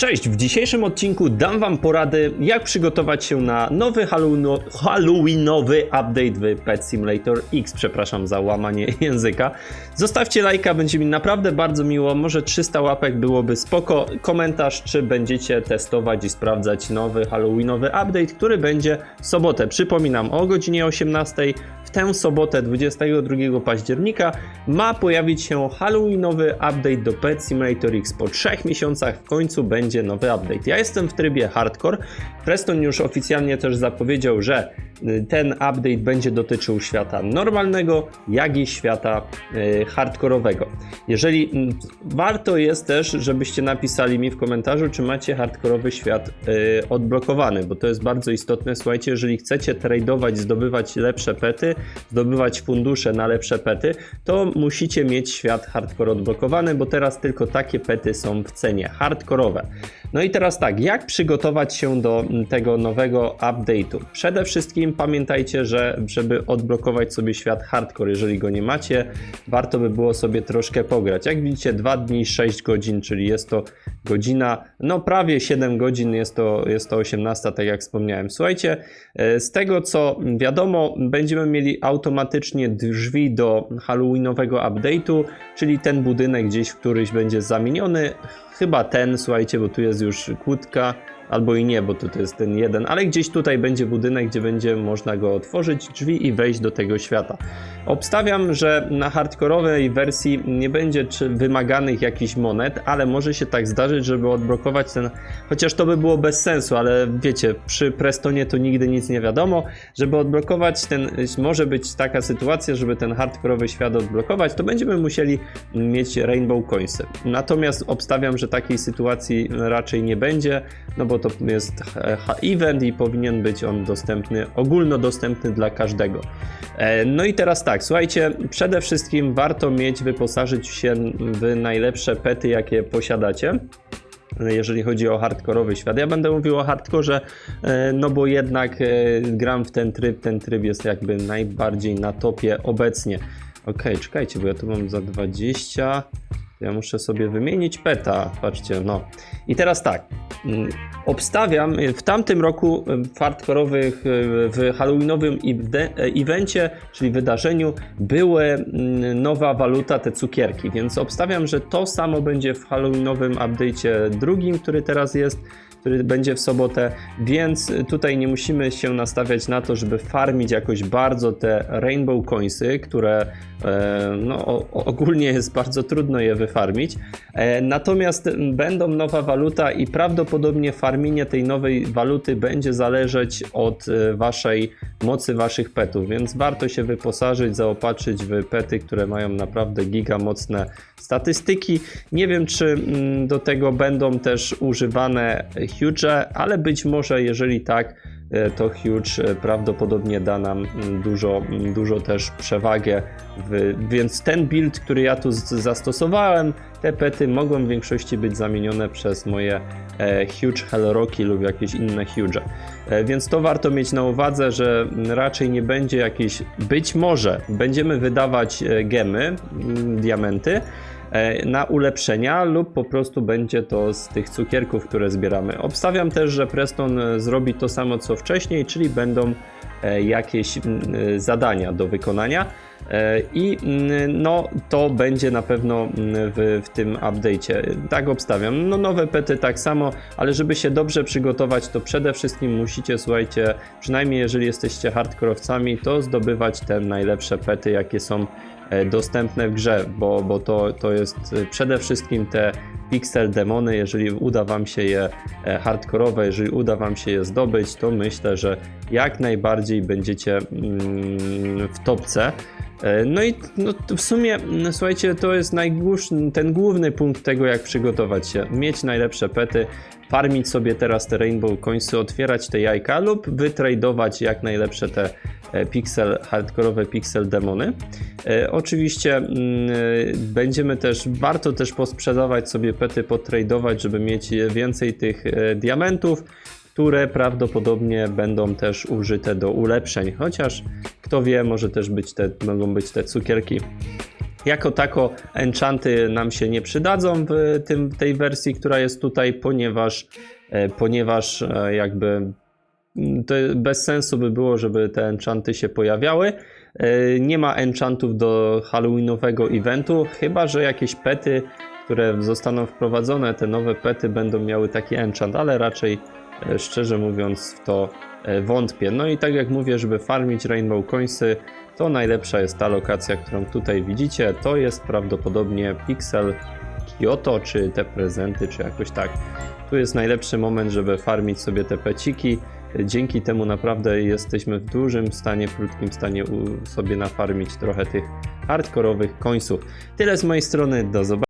Cześć, w dzisiejszym odcinku dam Wam porady, jak przygotować się na nowy Halloweeno- Halloweenowy update w Pet Simulator X. Przepraszam za łamanie języka. Zostawcie lajka, będzie mi naprawdę bardzo miło. Może 300 łapek byłoby spoko. Komentarz, czy będziecie testować i sprawdzać nowy Halloweenowy update, który będzie w sobotę. Przypominam, o godzinie 18 w tę sobotę 22 października ma pojawić się Halloweenowy update do Pet Simulator X. Po trzech miesiącach w końcu będzie nowy update. Ja jestem w trybie hardcore. Preston już oficjalnie też zapowiedział, że ten update będzie dotyczył świata normalnego, jak i świata y, hardkorowego. Jeżeli warto jest też, żebyście napisali mi w komentarzu, czy macie hardkorowy świat y, odblokowany, bo to jest bardzo istotne. Słuchajcie, jeżeli chcecie tradować, zdobywać lepsze pety, zdobywać fundusze na lepsze pety, to musicie mieć świat hardcore odblokowany, bo teraz tylko takie pety są w cenie hardkorowe. No i teraz tak, jak przygotować się do mm, tego nowego update'u? Przede wszystkim pamiętajcie, że żeby odblokować sobie świat hardcore, jeżeli go nie macie, warto by było sobie troszkę pograć. Jak widzicie, 2 dni, 6 godzin, czyli jest to godzina, no prawie 7 godzin, jest to, jest to 18, tak jak wspomniałem. Słuchajcie, e, z tego co wiadomo, będziemy mieli automatycznie drzwi do Halloweenowego update'u, czyli ten budynek gdzieś w któryś będzie zamieniony. Chyba ten, słuchajcie, bo tu jest już kłódka, albo i nie, bo to, to jest ten jeden, ale gdzieś tutaj będzie budynek, gdzie będzie można go otworzyć, drzwi i wejść do tego świata. Obstawiam, że na hardkorowej wersji nie będzie czy wymaganych jakichś monet, ale może się tak zdarzyć, żeby odblokować ten, chociaż to by było bez sensu, ale wiecie, przy Prestonie to nigdy nic nie wiadomo, żeby odblokować ten, może być taka sytuacja, żeby ten hardkorowy świat odblokować, to będziemy musieli mieć Rainbow Coinsy. Natomiast obstawiam, że takiej sytuacji raczej nie będzie, no bo to jest event i powinien być on dostępny, ogólnodostępny dla każdego. E, No i teraz tak, słuchajcie, przede wszystkim warto mieć, wyposażyć się w najlepsze pety, jakie posiadacie jeżeli chodzi o hardkorowy świat. Ja będę mówił o hardkorze, e, no bo jednak e, gram w ten tryb, ten tryb jest jakby najbardziej na topie obecnie. Okej, czekajcie, bo ja tu mam za 20. Ja muszę sobie wymienić peta, patrzcie, no. I teraz tak, mm, obstawiam, y, w tamtym roku y, w hardkorowych, y, w halloweenowym evencie, czyli wydarzeniu, były mm, nowa waluta, te cukierki, więc obstawiam, że to samo będzie w halloweenowym update'cie drugim, który teraz jest, który będzie w sobotę, więc tutaj nie musimy się nastawiać na to, żeby farmić jakoś bardzo te rainbow coinsy, które e, no, ogólnie jest bardzo trudno je wyfarmić. E, natomiast będą nowa waluta i prawdopodobnie farmienie tej nowej waluty będzie zależeć od e, waszej mocy waszych petów, więc warto się wyposażyć, zaopatrzyć w pety, które mają naprawdę giga mocne statystyki. Nie wiem, czy mm, do tego będą też używane huge, ale być może jeżeli tak, to huge e, prawdopodobnie da nam mm, dużo, mm, dużo też przewagę. Więc ten build, który ja tu zastosowałem, te pety mogą w większości być zamienione przez moje e, huge Hellrocki lub jakieś inne huge. E, więc to warto mieć na uwadze, że mm, raczej nie będzie jakieś, być może będziemy wydawać e, gemy, diamenty, e, na ulepszenia lub po prostu będzie to z tych cukierków, które zbieramy. Obstawiam też, że Preston e, zrobi to samo co wcześniej, czyli będą e, jakieś mm, e, zadania do wykonania. E, I mm, no, to będzie na pewno mm, w, w tym update'cie. Tak obstawiam. No, nowe pety tak samo, ale żeby się dobrze przygotować, to przede wszystkim musicie, słuchajcie, przynajmniej jeżeli jesteście hardkorowcami, to zdobywać te najlepsze pety, jakie są e, dostępne w grze, bo, bo to, to jest e, przede wszystkim te pixel demony, jeżeli uda wam się je hardkorowe, jeżeli uda wam się je zdobyć, to myślę, że jak najbardziej będziecie mm, w topce. E, No i no, w sumie, no, słuchajcie, to jest ten główny punkt tego, jak przygotować się. Mieć najlepsze pety, farmić sobie teraz te Rainbow Coinsy, otwierać te jajka lub wytradować jak najlepsze te e, pixel, hardkorowe pixel demony. E, oczywiście mm, e, będziemy też, warto też posprzedawać sobie pety, potradować, żeby mieć więcej tych e, diamentów, które prawdopodobnie będą też użyte do ulepszeń, chociaż kto wie, może też być te, mogą być te cukierki Jako tako enchanty nam się nie przydadzą w tym, tej wersji, która jest tutaj, ponieważ, e, ponieważ e, jakby mm, bez sensu by było, żeby te enchanty się pojawiały. E, Nie ma enchantów do halloweenowego eventu, chyba że jakieś pety, które zostaną wprowadzone, te nowe pety będą miały taki enchant, ale raczej szczerze mówiąc w to e, wątpię. No i tak jak mówię, żeby farmić Rainbow Coinsy, to najlepsza jest ta lokacja, którą tutaj widzicie. To jest prawdopodobnie Pixel Kyoto, czy te prezenty, czy jakoś tak. Tu jest najlepszy moment, żeby farmić sobie te peciki. Dzięki temu naprawdę jesteśmy w dużym stanie, w krótkim stanie sobie nafarmić trochę tych hardkorowych końców. Tyle z mojej strony, do zobaczenia.